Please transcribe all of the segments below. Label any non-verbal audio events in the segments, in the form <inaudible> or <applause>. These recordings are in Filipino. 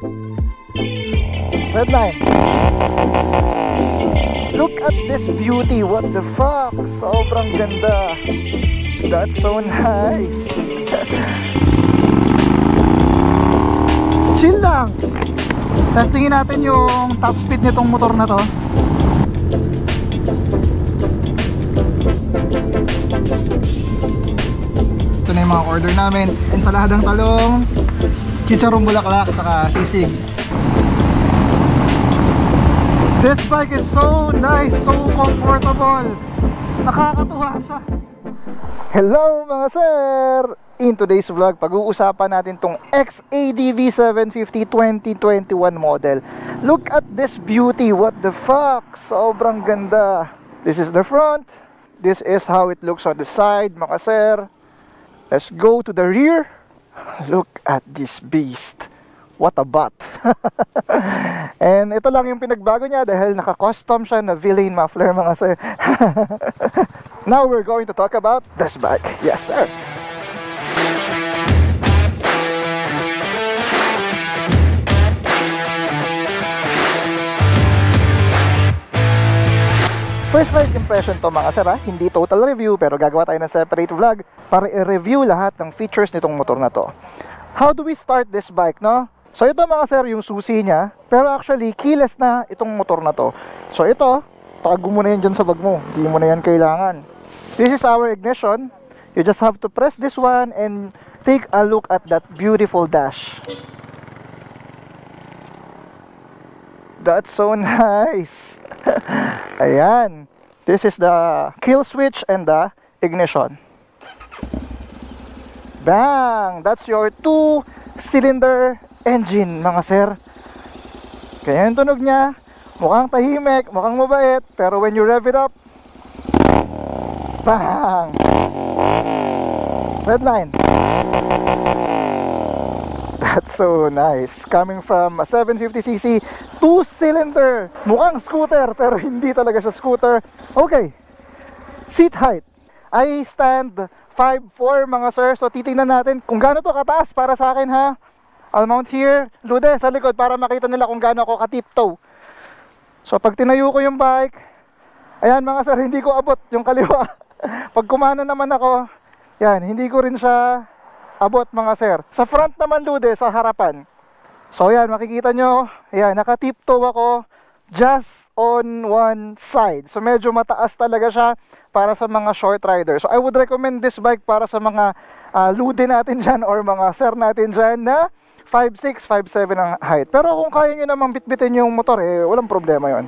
Red line. Look at this beauty. What the fuck? Sobrang ganda. That's so nice. <laughs> Chill lang. Testingin natin yung top speed nitong motor na to. Ito na yung mga order namin. Ensaladang talong, chicharong bulaklak, saka sisig. This bike is so nice, so comfortable. Nakakatuwa siya. Hello mga sir! In today's vlog, pag-uusapan natin tong XADV 750 2021 model. Look at this beauty, what the fuck? Sobrang ganda. This is the front. This is how it looks on the side, mga sir. Let's go to the rear. Look at this beast. What a butt. <laughs> And ito lang yung pinagbago niya dahil naka-custom siya na villain muffler mga sir. <laughs> Now we're going to talk about this bike. Yes sir. First ride impression to mga sir hindi total review pero gagawa tayo ng separate vlog para i-review lahat ng features nitong motor na to. How do we start this bike no? So ito mga sir yung susi niya pero actually keyless na itong motor na to. So ito, tago mo na yan dyan sa bag mo, hindi mo na yan kailangan. This is our ignition. You just have to press this one and take a look at that beautiful dash. That's so <laughs> nice. <laughs> Ayan. This is the kill switch and the ignition. Bang! That's your two-cylinder engine, mga sir. Kaya yung tunog niya, mukhang tahimik, mukhang mabait, pero when you rev it up, bang! Red line. That's so nice. Coming from a 750cc, two-cylinder. Mukhang scooter, pero <laughs> hindi talaga siya scooter. Okay. Seat height. I stand 5'4 mga sir. So titingnan natin kung gaano to kataas para sa akin ha. I'll mount here. Lude, sa likod para makita nila kung gaano ako katiptoe. So pag tinayo ko yung bike, ayan mga sir, <laughs> hindi ko abot yung kaliwa. <laughs> pag kumana naman ako, yan, hindi ko rin siya abot mga sir. Sa front naman lude, sa harapan. So yan, makikita nyo, yan, nakatiptoe ako just on one side. So medyo mataas talaga siya para sa mga short rider. So I would recommend this bike para sa mga uh, lude natin <laughs> dyan or mga sir natin dyan na 5'6", 5'7 ang height. Pero kung kaya nyo namang bitbitin yung motor, eh, walang problema yon.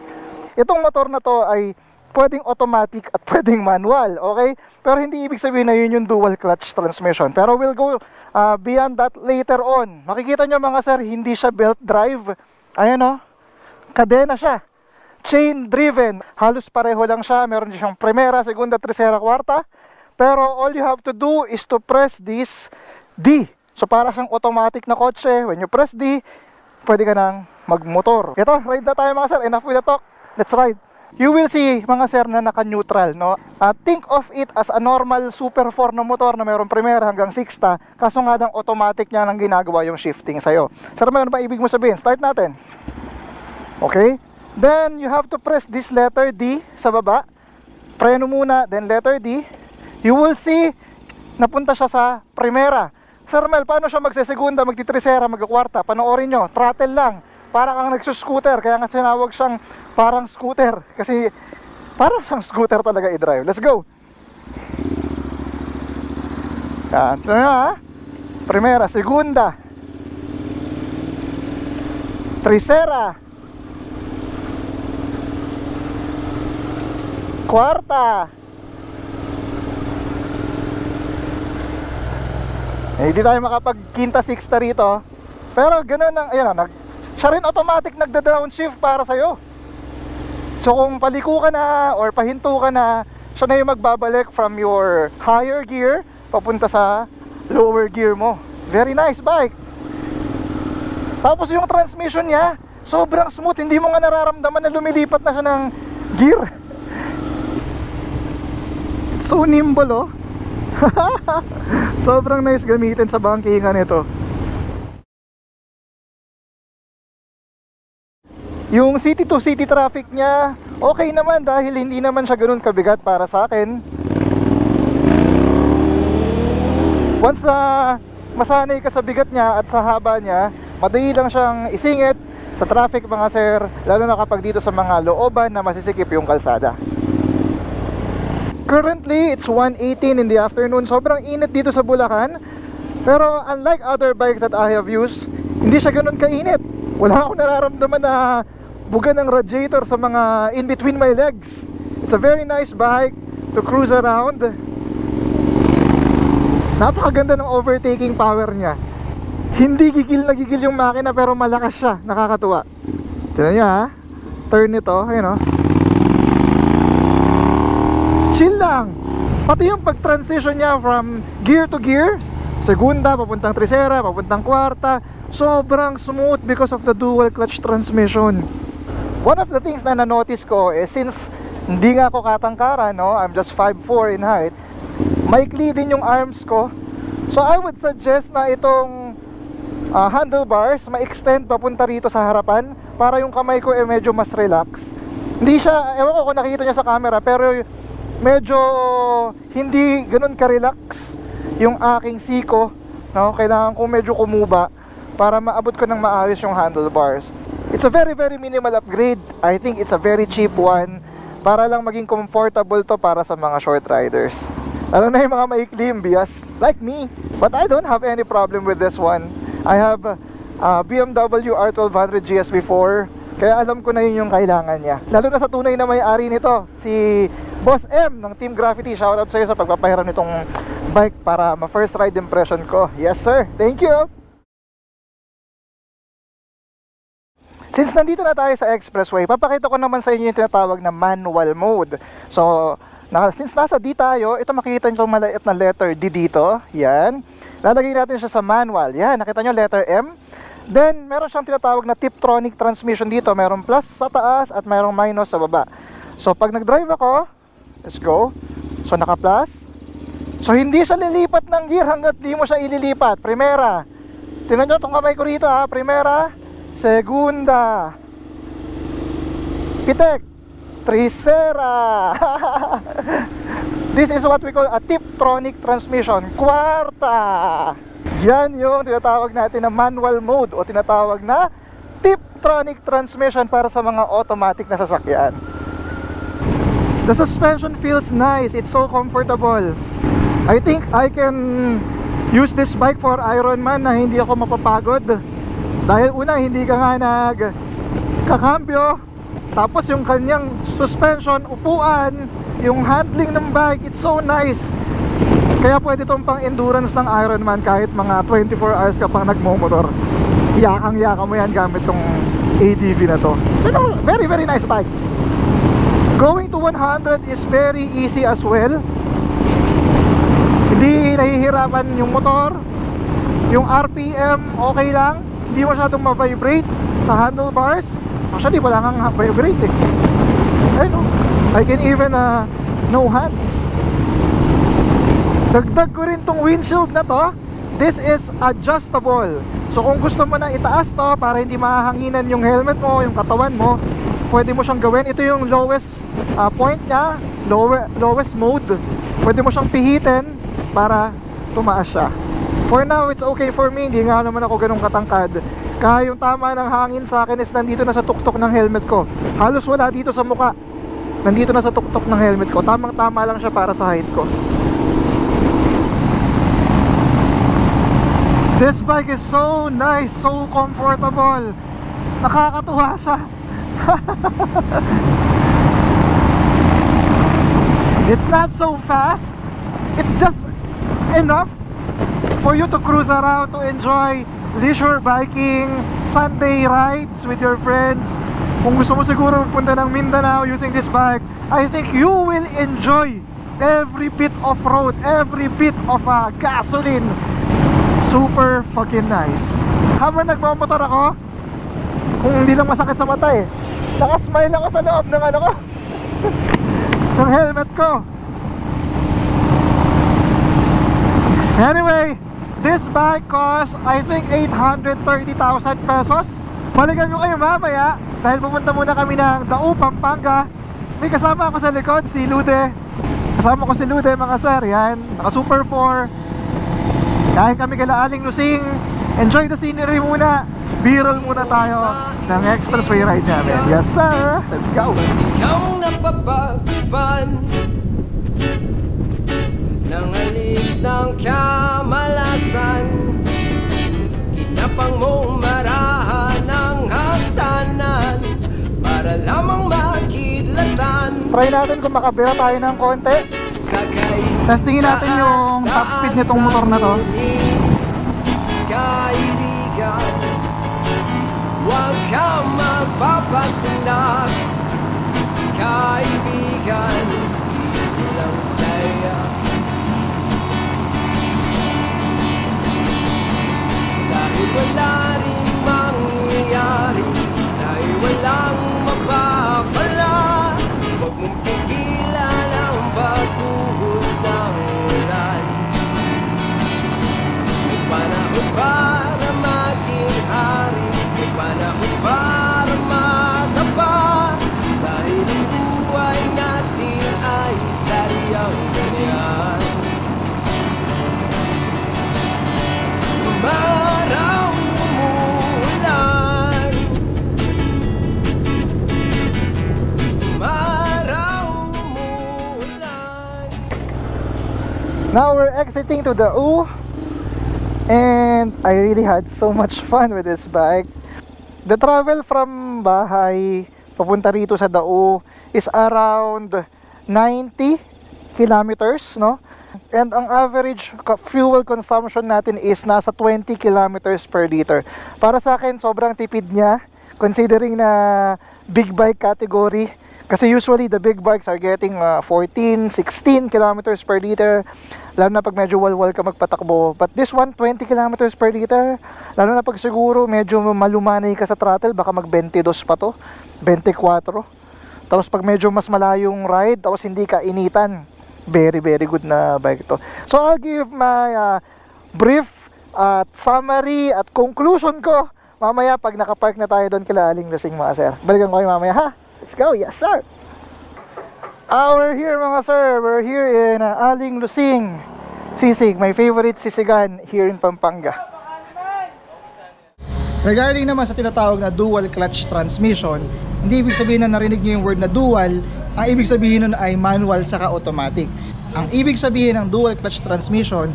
Itong motor na to ay pwedeng automatic at <laughs> pwedeng manual, okay? Pero hindi ibig sabihin na yun yung dual clutch transmission. Pero we'll go uh, beyond that later on. Makikita nyo mga sir, hindi siya belt drive. Ayan o, oh. kadena siya. Chain driven. Halos pareho lang siya. Meron siyang primera, segunda, tercera, kwarta. Pero all you have to do is to press this D. So para siyang automatic na kotse. When you press D, pwede ka nang magmotor. Ito, ride na tayo mga sir. Enough with the talk. Let's ride you will see mga sir na naka-neutral, no? Uh, think of it as a normal Super 4 na motor na mayroong primera hanggang 6ta, kaso nga lang automatic niya nang ginagawa yung shifting sa'yo. Sir, ano ba ibig mo sabihin? Start natin. Okay? Then, you have to press this letter D sa baba. Preno muna, then letter D. You will see, napunta siya sa primera. Sir Mel, paano siya magsesegunda, magtitrisera, magkakwarta? Panoorin nyo, throttle lang para kang nagsuscooter kaya nga sinawag siyang parang scooter. Kasi parang siyang scooter talaga i-drive. Let's go! Yan ito na ha primera, segunda. Trisera kwarta eh, hindi tayo makapag quinta sixta rito. Pero ganun ang ayun nag siya rin automatic nagda-downshift para sa'yo. So kung paliko ka na or pahinto ka na, siya na yung magbabalik from your higher gear papunta sa lower gear mo. Very nice bike. Tapos yung transmission niya, sobrang smooth. Hindi mo nga nararamdaman na lumilipat na siya ng gear. It's <laughs> so nimble oh. <laughs> sobrang nice gamitin sa bangkingan ito. Yung city to city traffic niya, okay naman dahil hindi naman siya ganun kabigat para sa akin. Once na masanay ka sa bigat niya at sa haba niya, madali lang siyang isingit sa traffic mga sir, lalo na kapag dito sa mga looban na masisikip yung kalsada. Currently, it's 1.18 in the afternoon. Sobrang init dito sa Bulacan. Pero unlike other bikes that I have used, hindi siya ganun kainit. Wala akong nararamdaman na buga ng radiator sa mga in between my legs. It's a very nice bike to cruise around. Napakaganda ng overtaking power niya. Hindi gigil na gigil yung makina pero malakas siya. Nakakatuwa. Tignan niyo ha. Turn nito. Ayun o. Chill lang. Pati yung pag-transition niya from gear to gear, segunda, papuntang trisera, papuntang kwarta, sobrang smooth because of the dual clutch transmission. One of the things na na-notice ko is since hindi nga ako katangkara, no, I'm just 5'4 in height, maikli din yung arms ko. So I would suggest na itong ah, handlebars ma-extend papunta rito sa harapan para yung kamay ko eh medyo mas relax. Hindi siya, ewan ko kung nakikita niya sa camera, pero medyo hindi ganun ka-relax yung aking siko. No? Kailangan ko medyo kumuba para maabot ko ng maayos yung handlebars. It's a very very minimal upgrade. I think it's a very cheap one para lang maging comfortable to para sa mga short riders. Lalo na yung mga maikli yung bias, like me. But I don't have any problem with this one. I have uh, BMW R1200 GS before, kaya alam ko na yun yung kailangan niya. Lalo na sa tunay na may-ari nito, si Boss M ng Team Graffiti. Shoutout sa iyo sa pagpapahiram nitong bike para ma-first ride impression ko. Yes sir, thank you! Since nandito na tayo sa expressway, papakita ko naman sa inyo yung tinatawag na manual mode. So, na, since nasa D tayo, ito makikita nyo itong maliit na letter D dito. Yan. Lalagay natin siya sa manual. Yan, nakita nyo letter M. Then, meron siyang tinatawag na Tiptronic transmission dito. Meron plus sa taas at merong minus sa baba. So, pag nag-drive ako, let's go. So, naka-plus. So, hindi siya lilipat ng gear hanggat di mo siya ililipat. Primera. Tingnan nyo itong kamay ko rito ha. Primera. Segunda. Pitek. Trisera. <laughs> This is what we call a Tiptronic transmission. Kwarta. Yan yung tinatawag natin na manual mode o tinatawag na Tiptronic transmission para sa mga automatic na sasakyan. The suspension feels nice. It's so comfortable. I think I can use this bike for Ironman na hindi ako mapapagod. Dahil una, hindi ka nga nag kakambyo. Tapos yung kanyang suspension, upuan, yung handling ng bike, it's so nice. Kaya pwede itong pang endurance ng Ironman kahit mga 24 hours ka pang nagmomotor. Yakang-yaka mo yan gamit tong ADV na to. It's a very very nice bike. Going to 100 is very easy as well. Hindi nahihirapan yung motor. Yung RPM okay lang. Hindi masyadong ma-vibrate sa handlebars. Actually, wala kang vibrate eh. Ayun oh. I can even uh, no hands. Dagdag ko rin tong windshield na to. This is adjustable. So kung gusto mo na itaas to para hindi mahanginan yung helmet mo, yung katawan mo, pwede mo siyang gawin. Ito yung lowest uh, point niya, low, lowest mode. Pwede mo siyang pihitin para tumaas siya. For now, it's okay for me. Hindi nga naman ako ganun katangkad. Kaya yung tama ng hangin sa akin is nandito na sa tuktok ng helmet ko. Halos wala dito sa muka. Nandito na sa tuktok ng helmet ko. Tamang tama lang siya para sa height ko. This bike is so nice, so comfortable. Nakakatuwa siya. <laughs> It's not so fast. It's just enough for you to cruise around to enjoy leisure biking, Sunday rides with your friends. Kung gusto mo siguro magpunta ng Mindanao using this bike, I think you will enjoy every bit of road, every bit of uh, gasoline. Super fucking nice. Habang nagmamotor ako, kung hindi lang masakit sa mata eh, nakasmile ako sa loob ng ano ko, <laughs> ng helmet ko. Anyway, this bike costs I think 830,000 pesos. Balikan ko kayo mamaya dahil pupunta muna kami ng Dao, Pampanga. May kasama ako sa likod, si Lude. Kasama ko si Lude mga sir, yan. Naka Super 4. Kain kami kala Aling Lusing. Enjoy the scenery muna. B-roll muna tayo ng expressway ride namin. Yes sir, let's go. Ikaw napapagtipan Ng alit ng kamalasan Kinapang mong marahan ng hagdanan Para lamang makidlatan Try natin kung makabira tayo ng konti. Sakay Testingin natin yung top speed nitong motor na to. Kaibigan Huwag kang magpapasindak Kaibigan wala rin mangyayari Dahil walang mapapala. Huwag mong pigilan ang pagbuhos ng ulan May panahon para Now we're exiting to the U and I really had so much <laughs> fun with this bike. The travel from bahay papunta rito sa Dao is around 90 kilometers, no? And ang average fuel consumption natin is nasa 20 kilometers per liter. Para sa akin, sobrang tipid niya considering na big bike category. Kasi usually the big bikes are getting uh, 14, 16 kilometers per liter. Lalo na pag medyo walwal ka magpatakbo. But this one, 20 kilometers per liter. Lalo na pag siguro medyo malumanay ka sa throttle, baka mag 22 pa to. 24. Tapos pag medyo mas malayong ride, tapos hindi ka initan. Very, very good na bike to. So I'll give my uh, brief at summary at conclusion ko mamaya pag nakapark na tayo doon kila Aling Lasing mga sir. Balikan ko kayo mamaya ha. Let's go. Yes sir. Ah, we're here mga sir. We're here in uh, Aling Lusing. Sisig, my favorite sisigan here in Pampanga. Regarding naman sa tinatawag na dual clutch transmission, hindi ibig sabihin na narinig nyo yung word na dual, ang ibig sabihin nun ay manual saka automatic. Ang ibig sabihin ng dual clutch transmission,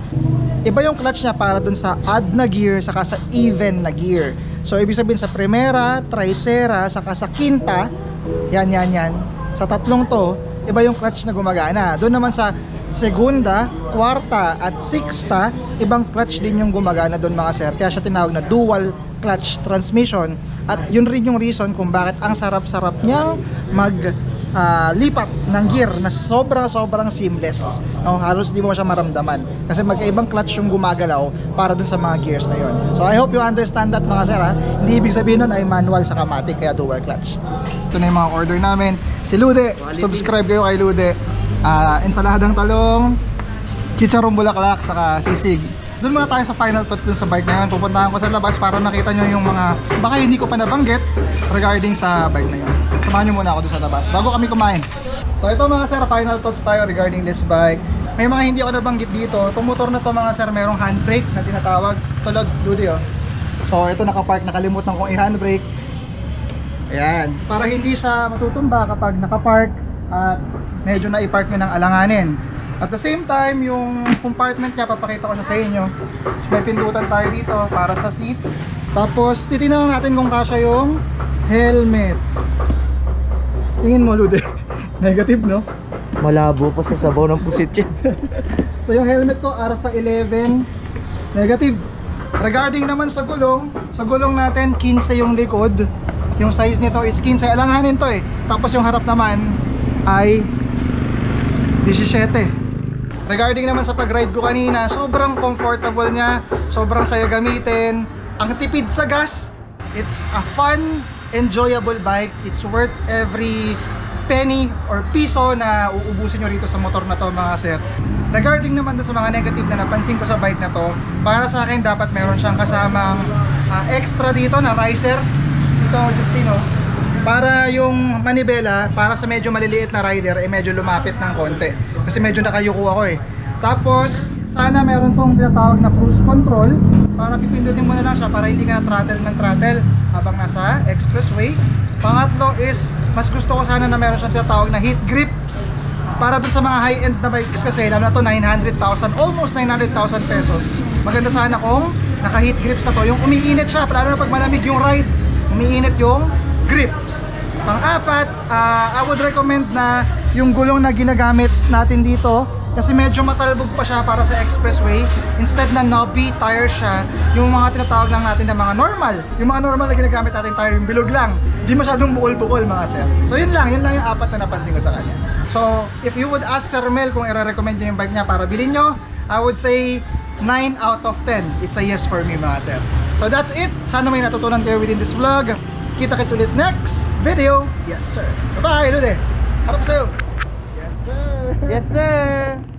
iba yung clutch niya para dun sa odd na gear saka sa even na gear. So ibig sabihin sa primera, tricera, saka sa quinta, yan yan yan, sa tatlong to, iba yung clutch na gumagana. Doon naman sa segunda, kwarta at sixta, ibang clutch din yung gumagana doon mga sir. Kaya siya tinawag na dual clutch transmission at yun rin yung reason kung bakit ang sarap-sarap niyang mag ah, lipat ng gear na sobra sobrang seamless no? halos di mo siya maramdaman kasi magkaibang clutch yung gumagalaw para dun sa mga gears na yon so I hope you understand that mga sir ha? hindi ibig sabihin nun ay manual sa kamatic kaya dual clutch ito na yung mga order namin si Lude subscribe kayo kay Lude Ah, ensaladang talong Chicharong bulaklak saka sisig. Doon muna tayo sa final thoughts dun sa bike na yun. Pupuntahan ko sa labas para makita nyo yung mga baka hindi ko pa nabanggit regarding sa bike na yun. Samahan nyo muna ako dun sa labas bago kami kumain. So ito mga sir, final thoughts tayo regarding this bike. May mga hindi ako nabanggit dito. Itong motor na to mga sir, merong handbrake na tinatawag. Tulog, Ludi oh. So ito nakapark, nakalimutan kong i-handbrake. Ayan. Para hindi siya matutumba kapag nakapark at medyo na-park nyo ng alanganin. At the same time, yung compartment niya, papakita ko siya sa inyo. So, may pindutan tayo dito para sa seat. Tapos, titignan lang natin kung kasya yung helmet. Tingin mo, Lude. <laughs> Negative, no? Malabo pa sa sabaw ng pusit yan. <laughs> So yung helmet ko, Arfa 11, negative. Regarding naman sa gulong, sa gulong natin, 15 yung likod. Yung size nito is 15. Alanganin to eh. Tapos yung harap naman ay 17. Regarding naman sa pag-ride ko kanina, sobrang comfortable niya, sobrang saya gamitin. Ang tipid sa gas, it's a fun, enjoyable bike. It's worth every penny or piso na uubusin nyo rito sa motor na to mga sir. Regarding naman sa mga negative na napansin ko sa bike na to, para sa akin dapat meron siyang kasamang ah, extra dito na riser Ito, Justino. Para yung manibela, para sa medyo maliliit na rider, eh medyo lumapit ng konti. Kasi medyo nakayuko ako eh. Tapos, sana meron tong tinatawag na cruise control para pipindutin mo na lang siya para hindi ka na throttle ng throttle habang nasa expressway. Pangatlo is, mas gusto ko sana na meron siyang tinatawag na heat grips para dun sa mga high-end na bikes kasi lalo na to 900,000 almost 900,000 pesos maganda sana kung naka heat grips na to yung umiinit siya lalo na pag malamig yung ride umiinit yung grips pang-apat ah, I would recommend na yung gulong na ginagamit natin dito kasi medyo matalbog pa siya para sa expressway instead na knobby tire siya yung mga tinatawag lang natin na mga normal yung mga normal na ginagamit natin tire yung bilog lang di masyadong bukol-bukol mga sir so yun lang yun lang yung apat na napansin ko sa kanya So, if you would ask Sir Mel kung i-recommend niyo yung bike niya para bilhin nyo, I would say 9 out of 10. It's a yes for me mga sir. So that's it. Sana may natutunan kayo within this vlog. Kita-kits ulit next video. Yes sir. Bye-bye, Lude. Harap sa'yo. Yes sir. Yes, sir!